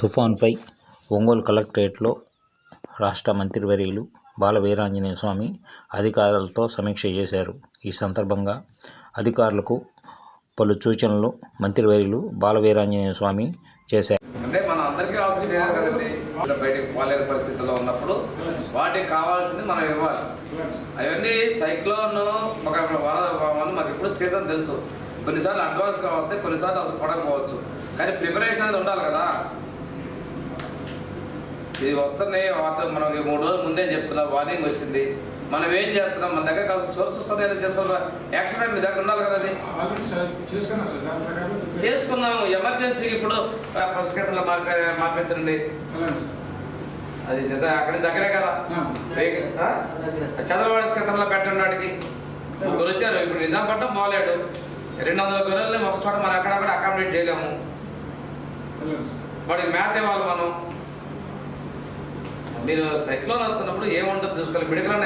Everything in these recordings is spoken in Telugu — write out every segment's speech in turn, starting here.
తుఫాన్పై ఒంగోలు కలెక్టరేట్లో రాష్ట్ర మంత్రివర్యులు బాల వీరాంజనేయ స్వామి అధికారులతో సమీక్ష చేశారు. ఈ సందర్భంగా అధికారులకు పలు సూచనలు మంత్రివర్యులు బాల వీరాంజనేయ స్వామి చేశారు. అంటే మన అందరికీ అవసరం చేయాలి కదండి. బయటకు పోలేని పరిస్థితుల్లో ఉన్నప్పుడు వాటికి కావాల్సింది మనం ఇవ్వాలి. అవన్నీ సైక్లోన్ ఒక వరద మనకి ఇప్పుడు సీజన్ తెలుసు. కొన్నిసార్లు అడ్వాన్స్గా వస్తే కొన్నిసార్లు అది పడకపోవచ్చు. కానీ ప్రిపరేషన్ అనేది ఉండాలి కదా. ఇది వస్తున్నాయి. వాటర్ మనకి మూడు రోజుల ముందే చెప్తున్నారు వార్నింగ్ వచ్చింది. మనం ఏం చేస్తున్నాం? మన దగ్గర కాస్త సోర్సెస్ అనేది చేసుకోవాలి? యాక్షన్ ప్లాన్ మీ దగ్గర ఉండాలి కదా అది? చేసుకున్నాము. ఎమర్జెన్సీకి ఇప్పుడు పుస్తకంలో మార్పి మార్పించండి. అది నిజ- అక్కడ దగ్గరే కదా? చంద్రబాబు స్కేతంలో పెట్టండి వాడికి. ముగ్గురు వచ్చారు. ఇప్పుడు నిజాంపట్నం పోలేడు రెండు వందల గొర్రెల్ని ఒక చోట మనం అక్కడక్కడ అకామిడేట్ చేయలేము. వాడికి మ్యాథ్ ఇవ్వాలి మనం. మీరు సైక్లోన్ వస్తున్నప్పుడు ఏముంటుంది చూసుకోవాలి? మెడికల్ అండ్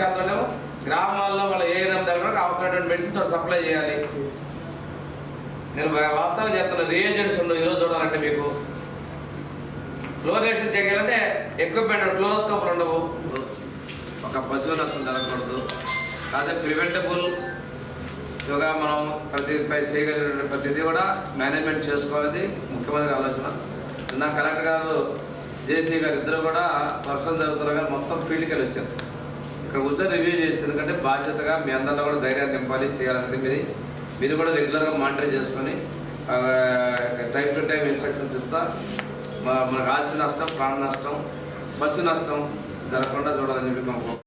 గ్రామాల్లో వాళ్ళ ఏఎన్ఎం దగ్గర అవసరమైన మెడిసిన్స్ వాళ్ళు సప్లై చేయాలి. నేను వాస్తవం చెప్తున్నా రియేజెంట్స్ ఉండవు ఈరోజు చూడాలంటే మీకు. ఫ్లోరేషన్ చేయాలంటే ఎక్విప్మెంట్ ఫ్లోరోస్కోప్లు ఉండవు. ఒక పశువు నష్టం జరగకూడదు కాకపోతే ప్రివెంటబుల్ యోగా మనం ప్రతి పై- చేయగలిగిన ప్రతిదీ కూడా మేనేజ్మెంట్ చేసుకోవాలని ముఖ్యమంత్రి ఆలోచన. నా కలెక్టర్ గారు జేసీ గారు ఇద్దరు కూడా వర్షం జరుగుతున్నా కానీ మొత్తం ఫీల్డ్కి వెళ్ళి వచ్చారు ఇక్కడ కూర్చొని రివ్యూ చేయొచ్చు. ఎందుకంటే బాధ్యతగా మీ అందరిలో కూడా ధైర్యాన్ని నింపాలి చేయాలనేది మీది. మీరు కూడా రెగ్యులర్గా మానిటర్ చేసుకొని టైం టు టైం ఇన్స్ట్రక్షన్స్ ఇస్తా. మనకు ఆస్తి నష్టం ప్రాణ నష్టం బస్సు నష్టం జరగకుండా చూడాలని చెప్పి